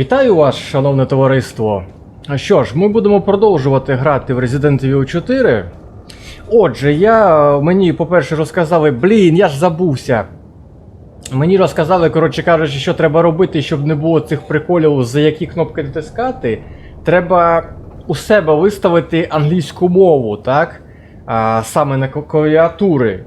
Вітаю вас, шановне товариство. Що ж, ми будемо продовжувати грати в Resident Evil 4. Отже, я мені, по-перше, розказали, блін, я ж забувся. Мені розказали, коротше кажучи, що треба робити, щоб не було цих приколів, за які кнопки натискати. Треба у себе виставити англійську мову, так? А, саме на клавіатури.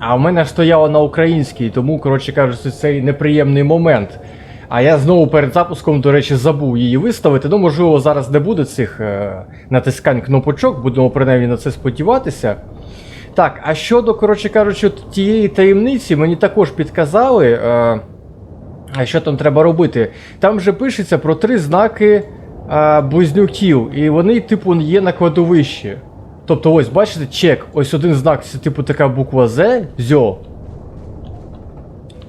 А в мене стояло на українській, тому, коротше кажучи, цей неприємний момент. А я знову перед запуском, до речі, забув її виставити. Ну, можливо, зараз не буде цих е, натискань кнопочок, будемо принаймні на це сподіватися. Так, а щодо, коротше кажучи, тієї таємниці, мені також підказали, е, що там треба робити. Там вже пишеться про три знаки е, близнюків, і вони, типу, є на кладовищі. Тобто, ось, бачите, чек, ось один знак, це типу така буква З, зьо.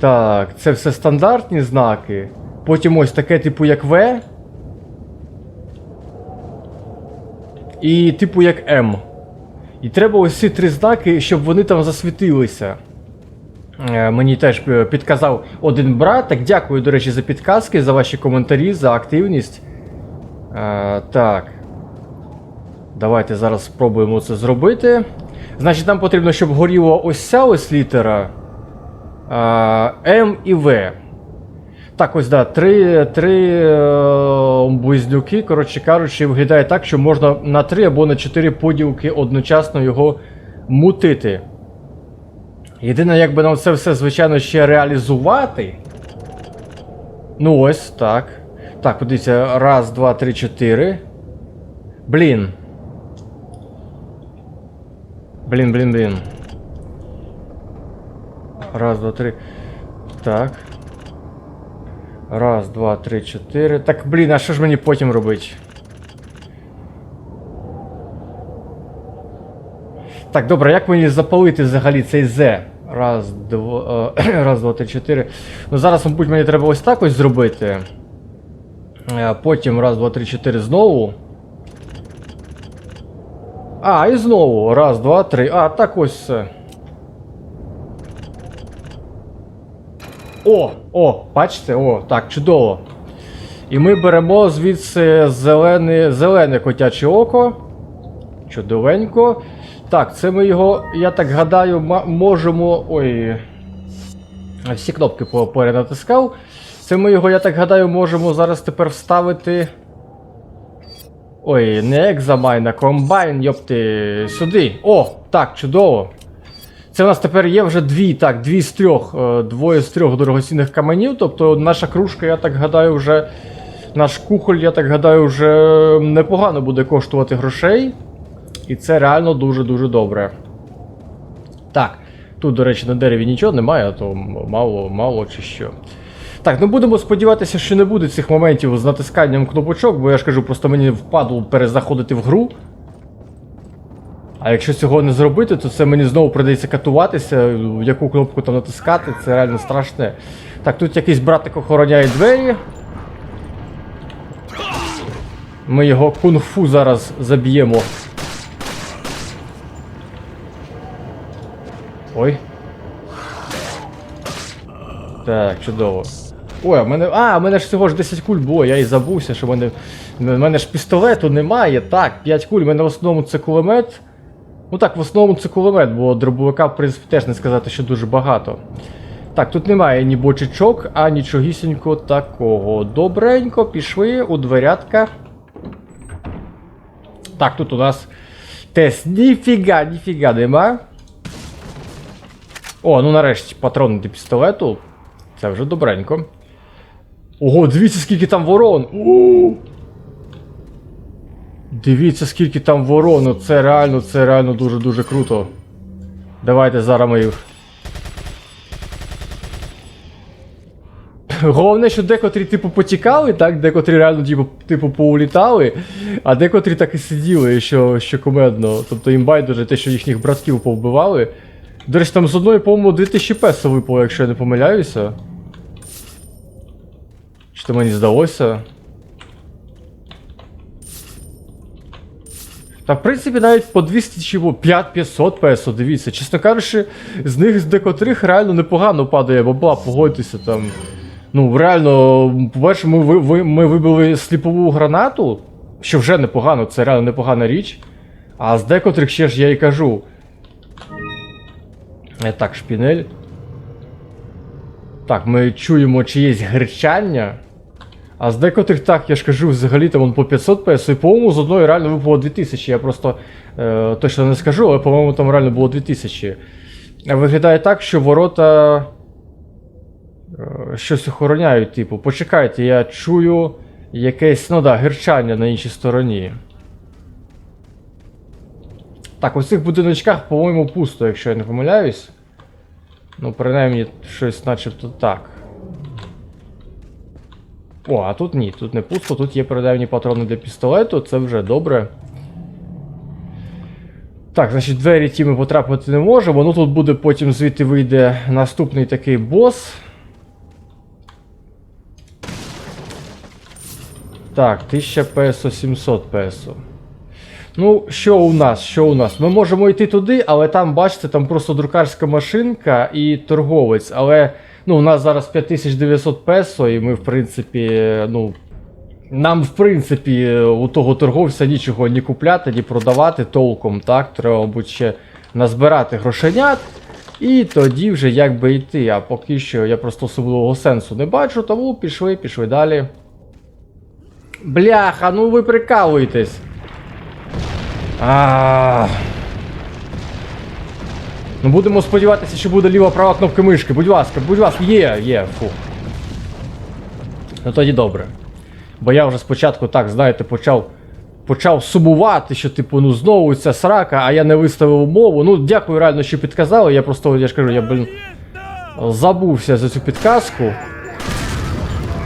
Так, це все стандартні знаки. Потім ось таке, типу, як В. І типу як М. І треба ось ці три знаки, щоб вони там засвітилися. Е, Мені теж е, підказав один брат. Так, дякую, до речі, за підказки, за ваші коментарі, за активність. Е, так. Давайте зараз спробуємо це зробити. Значить, нам потрібно, щоб горіла ось ця ось літера. М і В. Так, ось, да, три, три е, близнюки, коротше кажучи, виглядає так, що можна на три або на чотири поділки одночасно його мутити. Єдине, як би нам це все, звичайно, ще реалізувати. Ну ось, так. Так, подивіться, раз, два, три, чотири. Блін. Блін, блін, блін. Раз, два, три. Так. Раз, два, три, чотири. Так, блін, а що ж мені потім робити? Так, добре, як мені запалити взагалі цей З? Раз, два, е, раз, два, три, чотири. Ну зараз, мабуть, мені треба ось так ось зробити. Е, Потім раз, два, три, чотири знову. А, і знову. Раз, два, три. А, так ось все. О, о, бачите, о, так, чудово. І ми беремо звідси зелене, зелене котяче око. Чудовенько. Так, це ми його, я так гадаю, можемо. Ой. Всі кнопки перенатискав. Це ми його, я так гадаю, можемо зараз тепер вставити. Ой, не екзамайн, а комбайн, йопти, сюди. О, так, чудово. Це у нас тепер є вже дві, так, дві з трьох, е, двоє з трьох дорогоцінних каменів. Тобто наша кружка, я так гадаю, вже. Наш кухоль, я так гадаю, вже непогано буде коштувати грошей. І це реально дуже-дуже добре. Так, тут, до речі, на дереві нічого немає, а то мало, мало чи що. Так, ну будемо сподіватися, що не буде цих моментів з натисканням кнопочок, бо я ж кажу, просто мені впадло перезаходити в гру. А якщо цього не зробити, то це мені знову прийдеться катуватися, в яку кнопку там натискати, це реально страшне. Так, тут якийсь братик охороняє двері. Ми його кунг-фу зараз заб'ємо. Ой. Так, чудово. Ой, в мене. А, в мене ж всього ж 10 куль було, я і забувся, що в мене. В мене ж пістолету немає. Так, 5 куль, в мене в основному це кулемет. Ну так, в основному це кулемет, бо дробовика, в принципі, теж не сказати, що дуже багато. Так, тут немає ні бочечок, а нічогісінько такого. Добренько, пішли у дверятка. Так, тут у нас тест. Ніфіга, ніфіга нема. О, ну нарешті патрони до пістолету. Це вже добренько. Ого, дивіться, скільки там ворон. У! Дивіться, скільки там ворон. Ну, Це реально, це реально дуже-дуже круто. Давайте зараз ми. Головне, що декотрі, типу, потікали, так? Декотрі реально, типу, типу, поулітали, а декотрі так і сиділи, що, що кумедно. Тобто їм байдуже те, що їхніх братків повбивали. До речі, там з одної, по-моєму, 2000 песо випало, якщо я не помиляюся. Чи то мені здалося? Та в принципі навіть по 200 чи по 500 песо, дивіться. Чесно кажучи, з них з декотрих реально непогано падає бабла, погодьтеся там. Ну, реально, по-перше, ми, ви, ми вибили сліпову гранату, що вже непогано, це реально непогана річ. А з декотрих ще ж я і кажу. Е, Так, шпінель. Так, ми чуємо чиєсь гричання. А з декотрих так, я ж кажу, взагалі там по 500 PS, і по-моєму з одної реально випало 2000. Я просто е, точно не скажу, але по-моєму там реально було 2000. Е, Виглядає так, що ворота е, щось охороняють, типу. Почекайте, я чую якесь, ну да, гирчання на іншій стороні. Так, у цих будиночках, по-моєму, пусто, якщо я не помиляюсь. Ну, принаймні, щось начебто так. О, а тут ні, тут не пусто, тут є передавні патрони для пістолету, це вже добре. Так, значить, двері ті ми потрапити не можемо. Ну тут буде потім звідти вийде наступний такий бос. Так, 1000 песо, 700 песо. Ну, що у нас? Що у нас? Ми можемо йти туди, але там, бачите, там просто друкарська машинка і торговець. Але ну, у нас зараз 5900 песо, і ми, в принципі, ну. Нам, в принципі, у того торговця нічого ні купляти, ні продавати толком, так? Треба, мабуть, ще назбирати грошенят. І тоді вже як би йти. А поки що я просто особливого сенсу не бачу, тому пішли, пішли далі. Бляха, ну ви прикалуєтесь. А. Ну будемо сподіватися, що буде ліва права кнопка мишки. Будь ласка, будь ласка, є, є, фу. Ну тоді добре. Бо я вже спочатку так, знаєте, почав. Почав сумувати, що, типу, ну знову ця срака, а я не виставив умову. Ну, дякую, реально, що підказали. Я просто, я ж кажу, я, блін, забувся за цю підказку.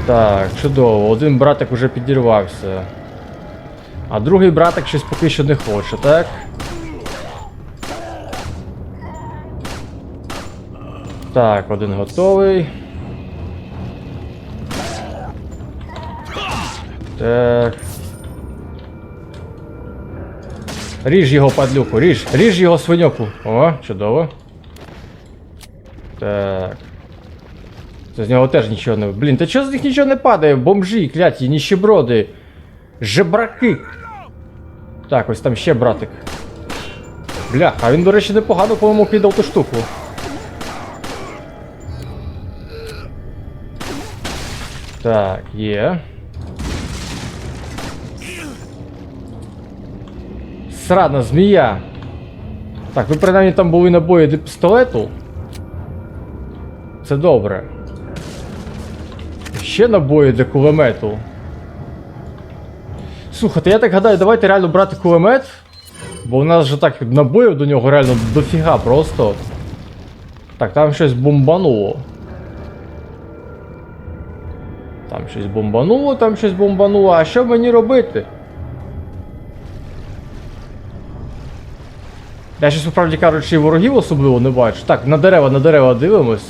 Так, чудово, один братик уже підірвався. А другий братик щось поки що не хоче, так? Так, один готовий. Так. Ріж його падлюку, ріж, ріж його свиньоку. О, чудово. Так. Це з нього теж нічого не. Блін, та чого з них нічого не падає? Бомжі, кляті, ніщеброди. Жебраки. Так, ось там ще братик. Бляха, а він, до речі, непогано, по-моєму, кидав ту штуку. Так, є. Срана змія. Так, ну принаймні там були набої до пістолету. Це добре. Ще набої для кулемету. Слухайте, я так гадаю, давайте реально брати кулемет. Бо у нас же так набоїв до нього реально дофіга просто. Так, там щось бомбануло. Щось бомбануло, там щось бомбануло. А що мені робити? Я щось, справді кажучи, ворогів особливо не бачу. Так, на дерева, на дерева дивимось.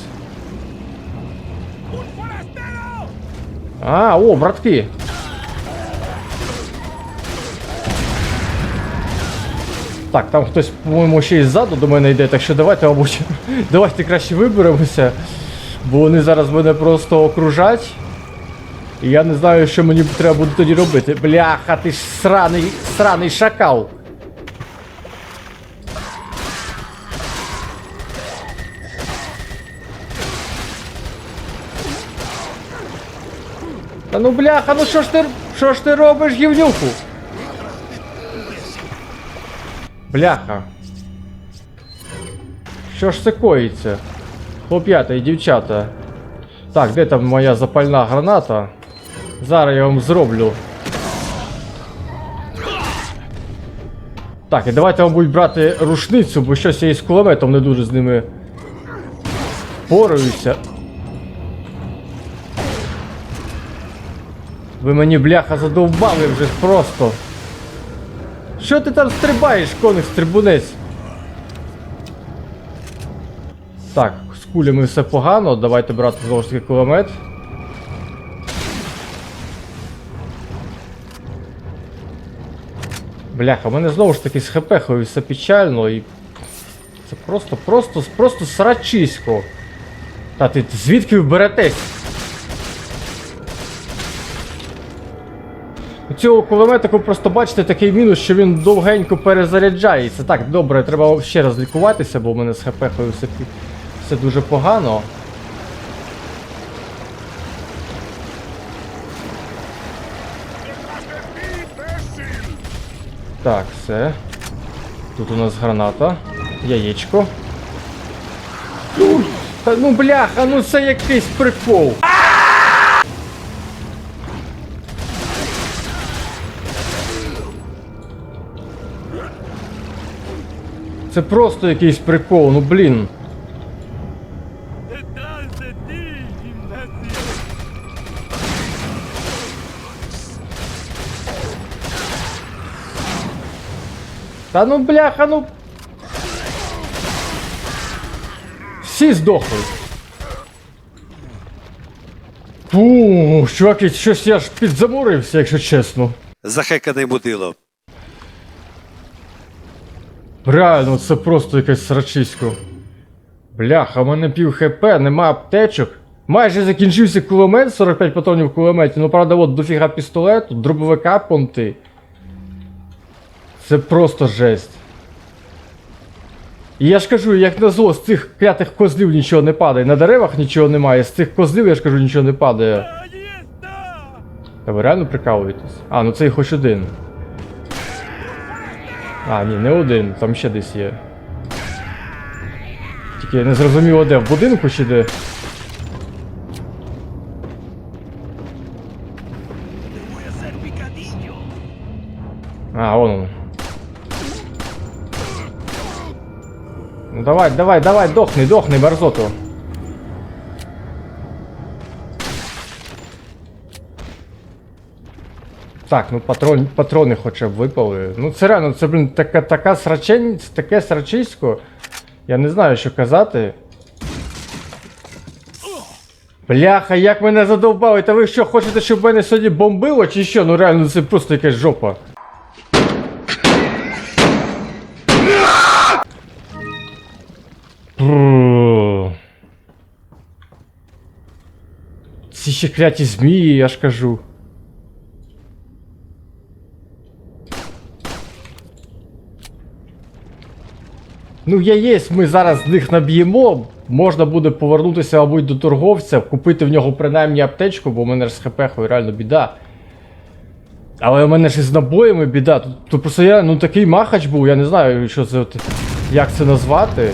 А, о, братки. Так, там хтось, по-моєму, ще й ззаду до мене йде, так що давайте, мабуть, давайте краще виберемося. Бо вони зараз мене просто окружать. Я не знаю, що мені треба буде тоді робити. Бляха, ти ж сраний, сраний шакал. Та ну бляха, ну що ж ти. Що ж ти робиш, гівнюку? Бляха. Що ж це коїться? Хлоп'ята і дівчата. Так, де там моя запальна граната? Зараз я вам зроблю. Так, і давайте, мабуть, брати рушницю, бо щось я із кулеметом не дуже з ними пораюся. Ви мені бляха задовбали вже просто. Що ти там стрибаєш, коник стрибунець? Так, з кулями все погано, давайте брати знову ж таки кулемет. Бляха, у мене знову ж таки з хп все печально і. Це просто, просто, просто срачисько. Та ти звідки вберетесь? У цього кулеметику просто бачите такий мінус, що він довгенько перезаряджається. Так, добре, треба ще раз лікуватися, бо в мене з хп все, все дуже погано. Так, все. Тут у нас граната. Яєчко. Та ну бляха, ну це якийсь прикол. Це просто якийсь прикол, ну блін. Та ну бляха, ну. Всі здохли. Фу, чуваки, щось я ж підзамурився, якщо чесно. Захеканий мудило. Реально, це просто якесь срачисько. Бляха, в мене пів хп, нема аптечок. Майже закінчився кулемет, 45 патронів в кулеметі. Ну правда, от дофіга пістолету, дробовика понти. Це просто жесть. І я ж кажу, як назло, з цих клятих козлів нічого не падає. На деревах нічого немає, з цих козлів, я ж кажу, нічого не падає. Та ви реально прикалуєтесь? А, ну цей хоч один. А, ні, не один, там ще десь є. Тільки я не зрозуміло де, в будинку чи де. А, вон он. Давай, давай, давай, дохни, дохни, мерзоту. Так, ну патрон, патрони хоча б випали. Ну це реально, це, блін, така, така срачень, таке срачисько. Я не знаю, що казати. Бляха, як мене задовбали, та ви що, хочете, щоб мене сьогодні бомбило, чи що? Ну реально, це просто якась жопа. Ці ще кляті змії, я ж кажу. Ну, яєць ми зараз з них наб'ємо. Можна буде повернутися, мабуть, до торговця, купити в нього принаймні аптечку, бо в мене ж з хп реально біда. Але у мене ж із набоями біда. Тут, тут просто я ну такий махач був, я не знаю, що це от, як це назвати.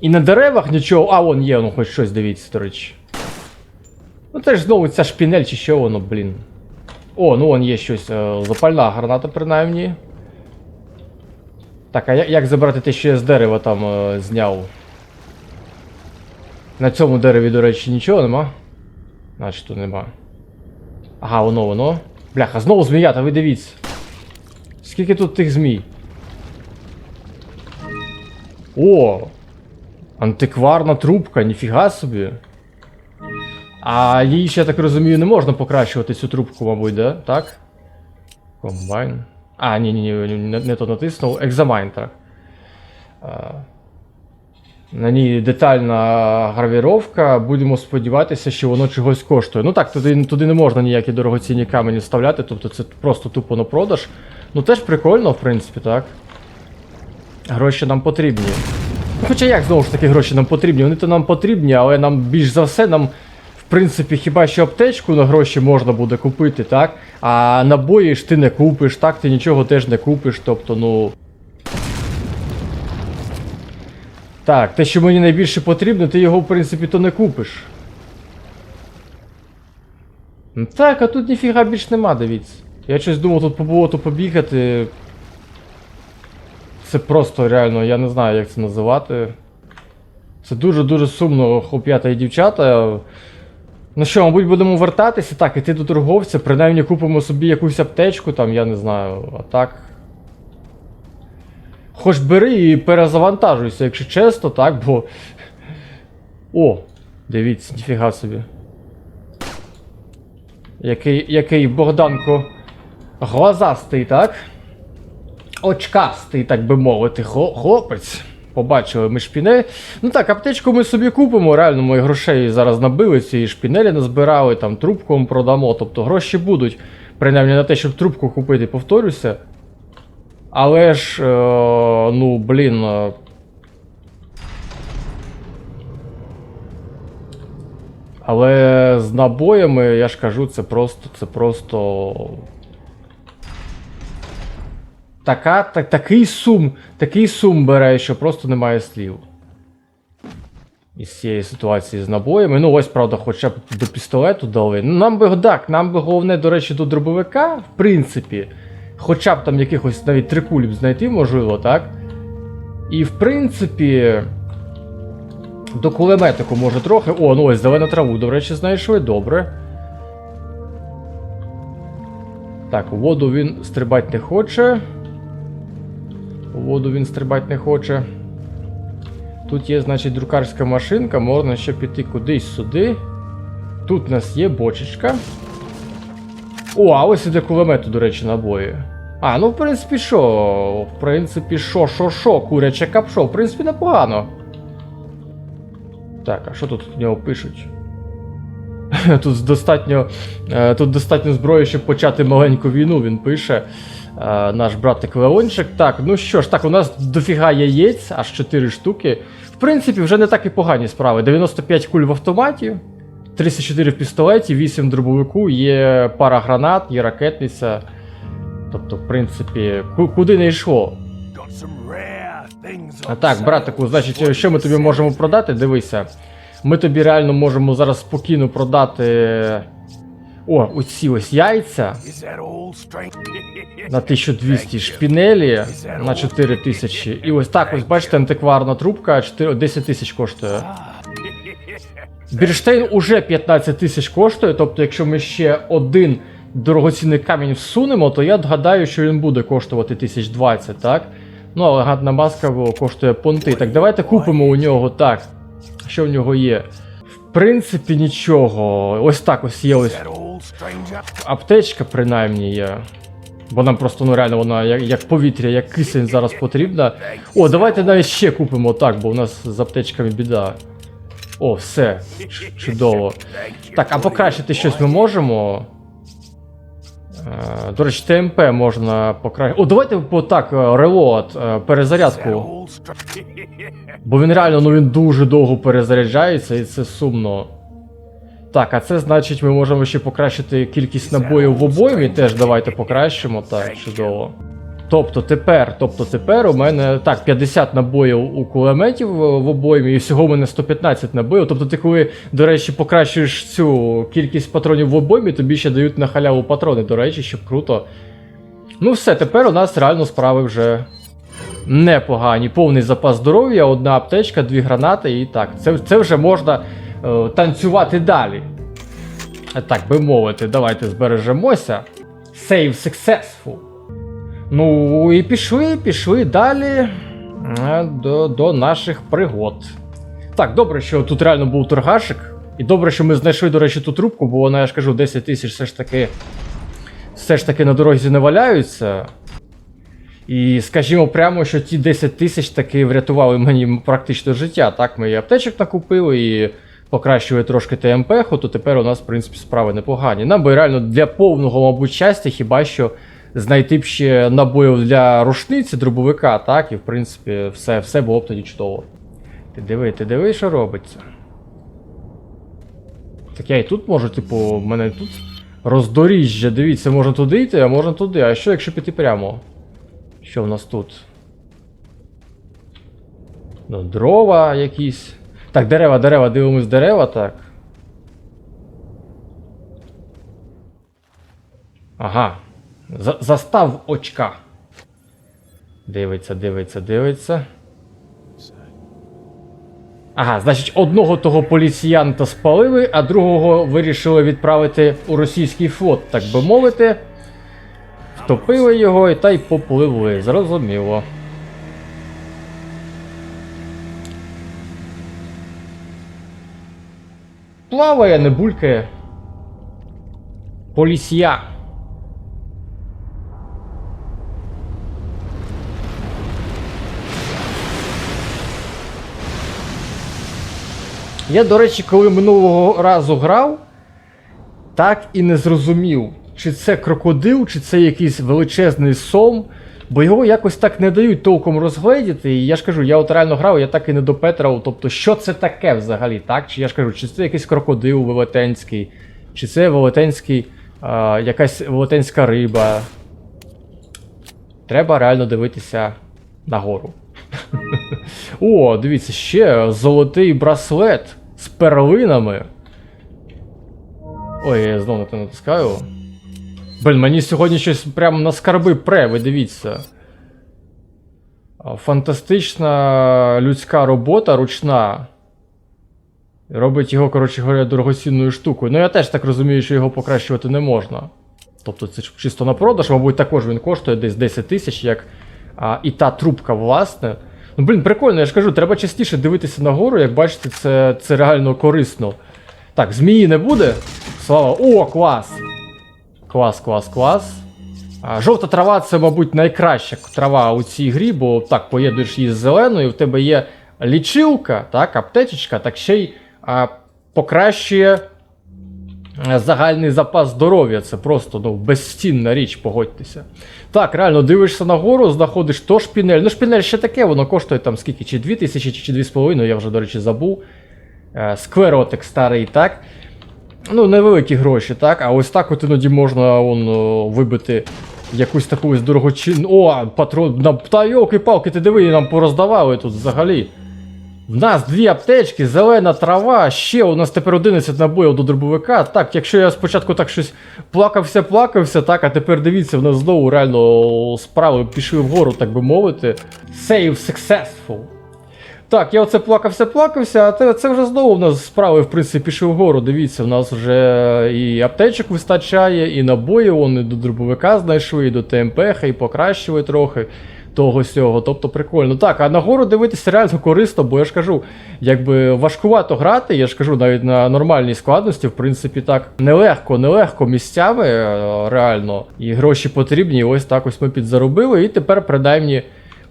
І на деревах нічого. А, вон є, ну хоч щось дивіться, до речі. Ну це ж знову ця шпінель чи що воно, блін. О, ну вон є щось. е, запальна граната, принаймні. Так, а як забрати те, що я з дерева там е, зняв? На цьому дереві, до речі, нічого нема. Значить, тут нема. Ага, воно, воно. Бляха, знову змія, ви дивіться. Скільки тут тих змій? О! Антикварна трубка, ніфіга собі. А її ще, я так розумію, не можна покращувати цю трубку, мабуть, да? Так? Комбайн. А, ні, ні, ні, не, не то натиснув. Екзамайн, так. На ній детальна гравіровка. Будемо сподіватися, що воно чогось коштує. Ну так, туди, туди не можна ніякі дорогоцінні камені вставляти, тобто це просто тупо на продаж. Ну теж прикольно, в принципі, так. Гроші нам потрібні. Хоча як знову ж таки гроші нам потрібні? Вони то нам потрібні, але нам більш за все нам. В принципі, хіба що аптечку на гроші можна буде купити, так? А набої ж ти не купиш, так, ти нічого теж не купиш, тобто, ну. Так, те, що мені найбільше потрібно, ти його, в принципі, то не купиш. Так, а тут ніфіга більш нема, дивіться. Я щось думав тут по болоту побігати. Це просто реально, я не знаю, як це називати. Це дуже-дуже сумно, хлоп'ята і дівчата. Ну що, мабуть, будемо вертатися, так, іти до торговця, принаймні купимо собі якусь аптечку, там, я не знаю, а так. Хоч бери і перезавантажуйся, якщо чесно, так, бо. О, дивіться, ніфіга собі. Який, який Богданко глазастий, так? Очкастий, так би мовити, хлопець. побачили ми шпінель. Ну так, аптечку ми собі купимо, реально ми грошей зараз набили, ці шпінелі назбирали, там трубку продамо, тобто гроші будуть, принаймні на те, щоб трубку купити, повторюся. Але ж, е, ну, блін. е, Але з набоями, я ж кажу, це просто. Це просто. Така, так, такий сум, такий сум бере, що просто немає слів. Із цієї ситуації з набоями. Ну, ось, правда, хоча б до пістолету дали. Ну, нам би так, нам би головне, до речі, до дробовика, в принципі. Хоча б там якихось навіть три кулі б знайти, можливо, так? І в принципі. До кулеметику може трохи. О, ну ось зелену траву, до речі, знайшли, добре. Так, воду він стрибати не хоче. У воду він стрибати не хоче. Тут є, значить, друкарська машинка, можна ще піти кудись сюди. Тут у нас є бочечка. О, а ось і для кулемету, до речі, набої. А, ну в принципі, що? В принципі, що, що, що, куряче капшо, в принципі, непогано. Так, а що тут в нього пишуть? Тут достатньо, е, тут достатньо зброї, щоб почати маленьку війну, він пише. Е, Наш братик Леончик. Так, ну що ж, так, у нас дофіга яєць, аж 4 штуки. В принципі, вже не так і погані справи. 95 куль в автоматі, 34 в пістолеті, 8 в дробовику, є пара гранат, є ракетниця. Тобто, в принципі, куди не йшло. А так, братику, значить, що ми тобі можемо продати? Дивися. Ми тобі реально можемо зараз спокійно продати. О, оці ось яйця на 1200 шпінелі на 4000. І ось так, ось бачите, антикварна трубка 4, 10 тисяч коштує. Бірштейн уже 15 тисяч коштує, тобто, якщо ми ще один дорогоцінний камінь всунемо, то я гадаю, що він буде коштувати 1020, так? Ну, але гадна маска коштує понти. Так, давайте купимо у нього так. Що в нього є? В принципі, нічого. Ось так ось є ось? Аптечка, принаймні є. Бо нам просто ну реально вона як, як повітря, як кисень зараз потрібна. О, давайте навіть ще купимо так, бо у нас з аптечками біда. О, все. Чудово. Так, а покращити щось ми можемо. Е, До речі, ТМП можна покращити. О, давайте по так, е, релот, е, перезарядку. Бо він реально ну він дуже довго перезаряджається і це сумно. Так, а це значить ми можемо ще покращити кількість набоїв в обоймі. Теж давайте покращимо. Так, чудово. Тобто тепер, тобто тепер у мене так, 50 набоїв у кулеметів в в обоймі, і всього у мене 115 набоїв. Тобто ти коли, до речі, покращуєш цю кількість патронів в обоймі, тобі ще дають на халяву патрони, до речі, щоб круто. Ну все, тепер у нас реально справи вже непогані. Повний запас здоров'я, одна аптечка, дві гранати і так. Це, це вже можна е, танцювати далі. Е, Так би мовити, давайте збережемося. Save successful. Ну і пішли, пішли далі е, до, до наших пригод. Так, добре, що тут реально був торгашик. І добре, що ми знайшли, до речі, ту трубку, бо вона, я ж кажу, 10 тисяч все ж таки. Все ж таки на дорозі не валяються. І скажімо прямо, що ті 10 тисяч таки врятували мені практично життя. Так, ми і аптечок накупили, і покращили трошки ТМП, то тепер у нас, в принципі, справи непогані. Нам би реально для повного, мабуть, щастя, хіба що знайти б ще набоїв для рушниці, дробовика, так, і в принципі все, все було б тоді чудово. Ти диви, ти диви, що робиться. Так я і тут можу, типу, в мене тут роздоріжжя, дивіться, можна туди йти, а можна туди. А що, якщо піти прямо? Що в нас тут? Ну, дрова якісь. Так, дерева, дерева, дивимось дерева, так. Ага. За- застав очка. Дивиться, дивиться, дивиться. Ага, значить, одного того поліціянта спалили, а другого вирішили відправити у російський флот, так би мовити. Втопили його і та й попливли, зрозуміло. Плаває, не булькає. Полісія. Я, до речі, коли минулого разу грав, так і не зрозумів, чи це крокодил, чи це якийсь величезний сом, Бо його якось так не дають толком розгледіти. І я ж кажу, я от реально грав, я так і не допетрав. Тобто, що це таке взагалі, так? Чи я ж кажу, чи це якийсь крокодил велетенський, чи це велетенський, а, якась велетенська риба. Треба реально дивитися нагору. О, дивіться, ще золотий браслет з перлинами. Ой, я знову натискаю. Блін, мені сьогодні щось прямо на скарби пре, ви дивіться. Фантастична людська робота ручна. Робить його, коротше говоря, дорогоцінною штукою. Ну я теж так розумію, що його покращувати не можна. Тобто це чисто на продаж, мабуть, також він коштує десь 10 тисяч, як а, і та трубка, власне. Ну, блін, прикольно, я ж кажу, треба частіше дивитися нагору, як бачите, це, це реально корисно. Так, змії не буде. Слава. О, клас! Клас, клас, клас. Жовта трава це, мабуть, найкраща трава у цій грі, бо так, поєднуєш її з зеленою, в тебе є лічилка, так, аптечечка, так ще й а, покращує е, загальний запас здоров'я. Це просто ну, безцінна річ, погодьтеся. Так, реально, дивишся нагору, знаходиш то шпінель. Ну, шпінель ще таке, воно коштує там скільки, чи 2 тисячі, чи 2,5, я вже, до речі, забув. Е, Скверотик старий, так. Ну, невеликі гроші, так? А ось так от іноді можна он, вибити якусь таку ось дорогочин. О, патрон. на- Та йолки-палки, ти диви, нам пороздавали тут взагалі. В нас дві аптечки, зелена трава, ще у нас тепер 11 набоїв до дробовика. Так, якщо я спочатку так щось плакався, плакався, так, а тепер дивіться, в нас знову реально справи пішли вгору, так би мовити. Save successful. Так, я оце плакався, плакався, а це вже знову в нас справи, в принципі, пішли вгору. Дивіться, в нас вже і аптечок вистачає, і набої, вони до дробовика знайшли, і до ТМП, і покращили трохи того сього. Тобто прикольно. Так, а нагору дивитися реально корисно, бо я ж кажу, якби важкувато грати, я ж кажу, навіть на нормальній складності, в принципі, так нелегко, нелегко місцями, е, реально. І гроші потрібні, і ось так ось ми підзаробили, і тепер принаймні.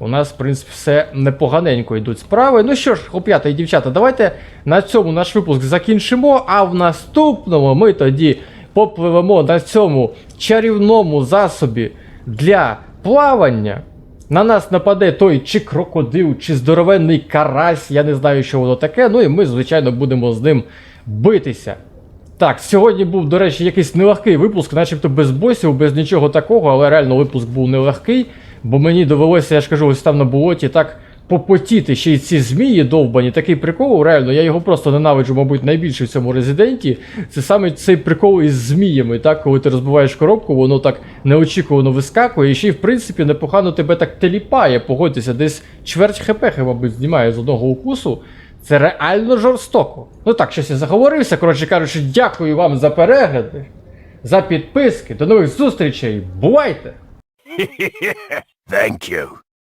У нас, в принципі, все непоганенько йдуть справи. Ну що ж, хлоп'ята і дівчата, давайте на цьому наш випуск закінчимо. А в наступному ми тоді попливемо на цьому чарівному засобі для плавання. На нас нападе той чи крокодил, чи здоровенний карась, я не знаю, що воно таке. Ну і ми, звичайно, будемо з ним битися. Так, сьогодні був, до речі, якийсь нелегкий випуск, начебто без босів, без нічого такого, але реально випуск був нелегкий, бо мені довелося, я ж кажу, ось там на болоті так попотіти ще й ці змії довбані. Такий прикол, реально, я його просто ненавиджу, мабуть, найбільше в цьому резиденті. Це саме цей прикол із зміями, так, коли ти розбиваєш коробку, воно так неочікувано вискакує, і ще й, в принципі, непогано тебе так теліпає, погодьтеся, десь чверть хп, мабуть, знімає з одного укусу. Це реально жорстоко. Ну так, щось я заговорився. Коротше кажучи, дякую вам за перегляди, за підписки. До нових зустрічей. Бувайте! Thank you.